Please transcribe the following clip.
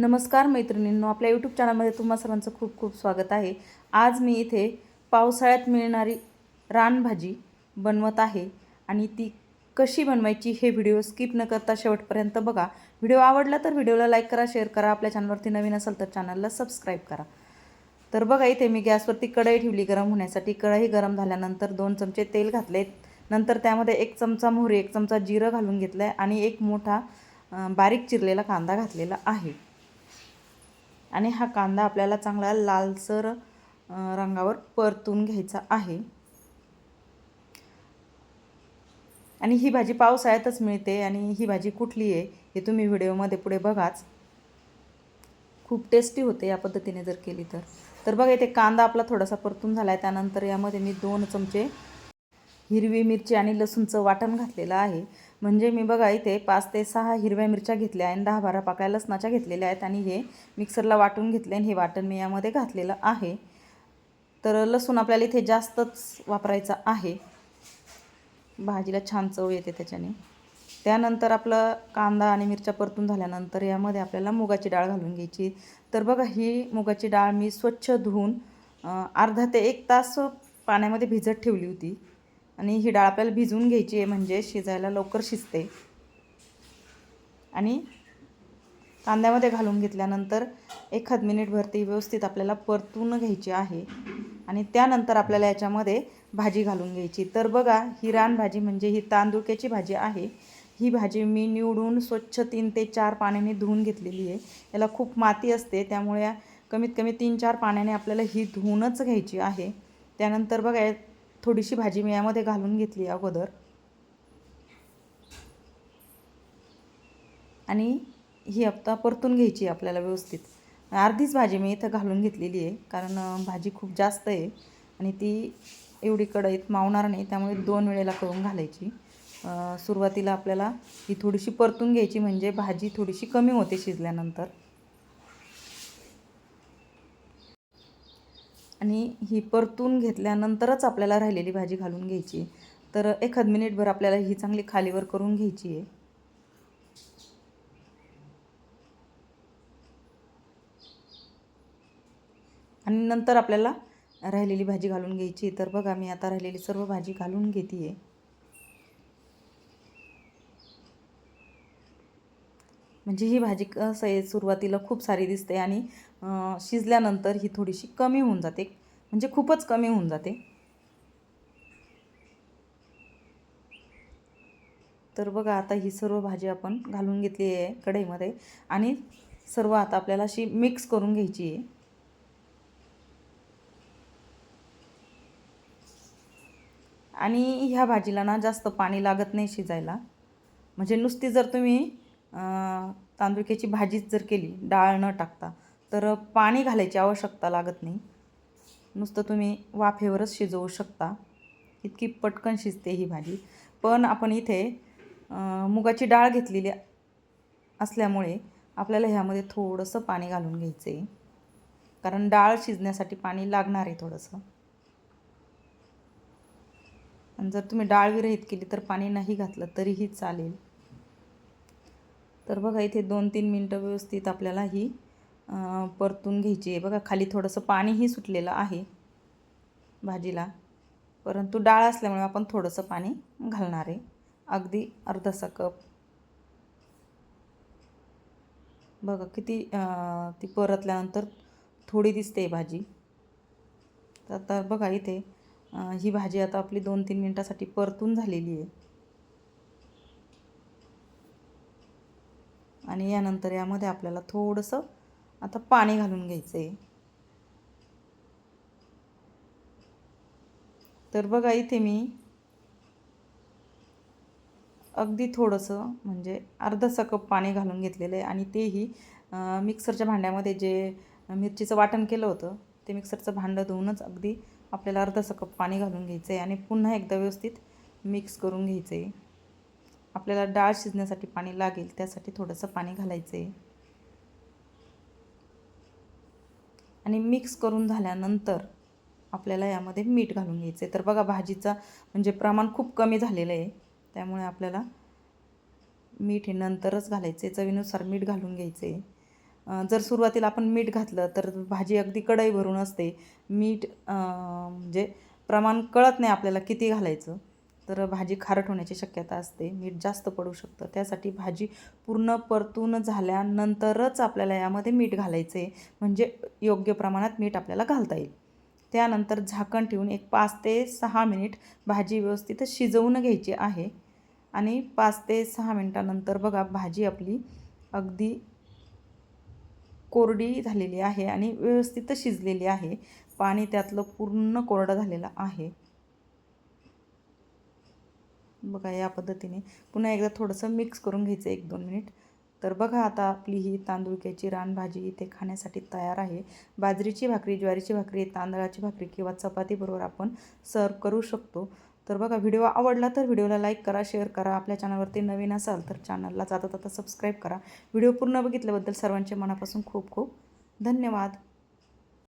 नमस्कार मैत्रिणींनो आपल्या यूट्यूब चॅनलमध्ये तुम्हा सर्वांचं खूप खूप स्वागत आहे. आज मी इथे पावसाळ्यात मिळणारी रानभाजी बनवत आहे आणि ती कशी बनवायची हे व्हिडिओ स्किप न करता शेवटपर्यंत बघा. व्हिडिओ आवडला तर व्हिडिओला लाईक करा शेअर करा आपल्या चॅनलवरती नवीन असेल तर चॅनलला सबस्क्राईब करा. तर बघा इथे मी गॅसवरती कढई ठेवली गरम होण्यासाठी. कढई गरम झाल्यानंतर दोन चमचे तेल घातले नंतर त्यामध्ये एक चमचा मोहरी एक चमचा जिरं घालून घेतलं आहे आणि एक मोठा बारीक चिरलेला कांदा घातलेला आहे. आणि हा कांदा आपल्याला चांगला लालसर रंगावर परतून घ्यायचा आहे. आणि ही भाजी पावसाळ्यातच मिळते आणि ही भाजी कुठली आहे हे तुम्ही व्हिडिओमध्ये पुढे बघाच. खूप टेस्टी होते या पद्धतीने जर केली तर. तर बघा इथे कांदा आपला थोडासा परतून झाला आहे त्यानंतर यामध्ये मी दोन चमचे हिरवी मिरची आणि लसूणचं वाटण घातलेलं आहे. म्हणजे मी बघा इथे पाच ते सहा हिरव्या मिरच्या घेतल्या आणि दहा बारा पाकळ्या लसणाच्या घेतलेल्या आहेत आणि हे मिक्सरला वाटून घेतले आणि हे वाटण मी यामध्ये घातलेलं आहे. तर लसूण आपल्याला इथे जास्तच वापरायचा आहे. भाजीला छान चव येते त्याच्याने. त्यानंतर आपलं कांदा आणि मिरच्या परतून झाल्यानंतर यामध्ये आपल्याला मुगाची डाळ घालून घ्यायची. तर बघा ही मुगाची डाळ मी स्वच्छ धुवून अर्धा ते एक तास पाण्यामध्ये भिजत ठेवली होती. आणि ही डाळ आपल्याला भिजवून घ्यायची आहे म्हणजे शिजायला लवकर शिजते. आणि कांद्यामध्ये घालून घेतल्यानंतर एखाद मिनिटभर ती व्यवस्थित आपल्याला परतून घ्यायची आहे. आणि त्यानंतर आपल्याला याच्यामध्ये भाजी घालून घ्यायची. तर बघा ही रान भाजी म्हणजे ही तांदुळक्याची भाजी आहे. ही भाजी मी निवडून स्वच्छ तीन ते चार पाण्याने धुवून घेतलेली आहे. याला खूप माती असते त्यामुळे कमीत कमी तीन चार पाण्याने आपल्याला ही धुवूनच घ्यायची आहे. त्यानंतर बघा थोडीशी भाजी मी यामध्ये घालून घेतली अगोदर. आणि ही आता परतून घ्यायची आहे आपल्याला व्यवस्थित. अर्धीच भाजी मी इथं घालून घेतलेली आहे कारण भाजी खूप जास्त आहे आणि ती एवढी कढईत मावणार नाही त्यामुळे दोन वेळेला करून घालायची. सुरुवातीला आपल्याला ही थोडीशी परतून घ्यायची म्हणजे भाजी थोडीशी कमी होते शिजल्यानंतर. आणि ही परतून घेतल्यानंतरच आपल्याला राहिलेली भाजी घालून घ्यायची. तर एखाद मिनिटभर आपल्याला ही चांगली खालीवर करून घ्यायची आहे. आणि नंतर आपल्याला राहिलेली भाजी घालून घ्यायची. तर बघा मी आता राहिलेली सर्व भाजी घालून घेते आहे म्हणजे ही भाजी कसं आहे सुरुवातीला खूप सारी दिसते आणि शिजल्यानंतर ही थोडीशी कमी होऊन जाते. म्हणजे खूपच कमी होऊन जाते. तर बघा आता ही सर्व भाजी आपण घालून घेतली आहे कढईमध्ये आणि सर्व आता आपल्याला अशी मिक्स करून घ्यायची आहे. आणि ह्या भाजीला ना जास्त पाणी लागत नाही शिजायला. म्हणजे नुसती जर तुम्ही तांदुळक्याची भाजीच जर केली डाळ न टाकता तर पाणी घालायची आवश्यकता लागत नाही. नुसतं तुम्ही वाफेवरच शिजवू शकता. इतकी पटकन शिजते ही भाजी. पण आपण इथे मुगाची डाळ घेतलेली असल्यामुळे आपल्याला ह्यामध्ये थोडंसं पाणी घालून घ्यायचं आहे कारण डाळ शिजण्यासाठी पाणी लागणार आहे थोडंसं. आणि जर तुम्ही डाळ विरहित केली तर पाणी नाही घातलं तरीही चालेल. तर बघा इथे दोन तीन मिनटं व्यवस्थित आपल्याला ही परतून घ्यायची आहे. बघा खाली थोडंसं पाणीही सुटलेलं आहे भाजीला. परंतु डाळ असल्यामुळे आपण थोडंसं पाणी घालणार आहे. अगदी अर्धासा कप बघा किती ती परतल्यानंतर थोडी दिसते भाजी. तर आता बघा इथे ही भाजी आता आपली दोन तीन मिनटासाठी परतून झालेली आहे. आणि यानंतर यामध्ये आपल्याला थोडंसं आता पाणी घालून घ्यायचं आहे तर बघा इथे मी अगदी थोडंसं म्हणजे अर्धासा कप पाणी घालून घेतलेलं आहे आणि तेही मिक्सरच्या भांड्यामध्ये जे मिरचीचं वाटण केलं होतं ते मिक्सरचं भांडं धुवूनच अगदी आपल्याला अर्धासा कप पाणी घालून घ्यायचं आहे आणि पुन्हा एकदा व्यवस्थित मिक्स करून घ्यायचं आहे आपल्याला डाळ शिजण्यासाठी पाणी लागेल त्यासाठी थोडंसं पाणी घालायचं आहे आणि मिक्स करून झाल्यानंतर आपल्याला यामध्ये मीठ घालून घ्यायचं आहे तर बघा भाजीचा म्हणजे प्रमाण खूप कमी झालेलं आहे. त्यामुळे आपल्याला मीठ हे नंतरच घालायचं आहे चवीनुसार मीठ घालून घ्यायचं आहे जर सुरुवातीला आपण मीठ घातलं तर भाजी अगदी कढई भरून असते. मीठ म्हणजे प्रमाण कळत नाही आपल्याला किती घालायचं. तर भाजी खारट होण्याची शक्यता असते. मीठ जास्त पडू शकतं. त्यासाठी भाजी पूर्ण परतून झाल्यानंतरच आपल्याला यामध्ये मीठ घालायचं आहे म्हणजे योग्य प्रमाणात मीठ आपल्याला घालता येईल. त्यानंतर झाकण ठेवून एक पाच ते सहा मिनिट भाजी व्यवस्थित शिजवून घ्यायची आहे. आणि पाच ते सहा मिनटानंतर बघा भाजी आपली अगदी कोरडी झालेली आहे आणि व्यवस्थित शिजलेली आहे. पाणी त्यातलं पूर्ण कोरडं झालेलं आहे. बघा या पद्धतीने. पुन्हा एकदा थोडंसं मिक्स करून घ्यायचं एक दोन मिनिट तर बघा आता आपली ही तांदुळक्याची रानभाजी इथे खाण्यासाठी तयार आहे. बाजरीची भाकरी ज्वारीची भाकरी तांदळाची भाकरी किंवा चपातीबरोबर आपण सर्व करू शकतो. तर बघा व्हिडिओ आवडला तर व्हिडिओला लाईक करा शेअर करा. आपल्या चॅनलवरती नवीन असाल तर चॅनलला जाता जाता सबस्क्राईब करा. व्हिडिओ पूर्ण बघितल्याबद्दल सर्वांचे मनापासून खूप खूप धन्यवाद.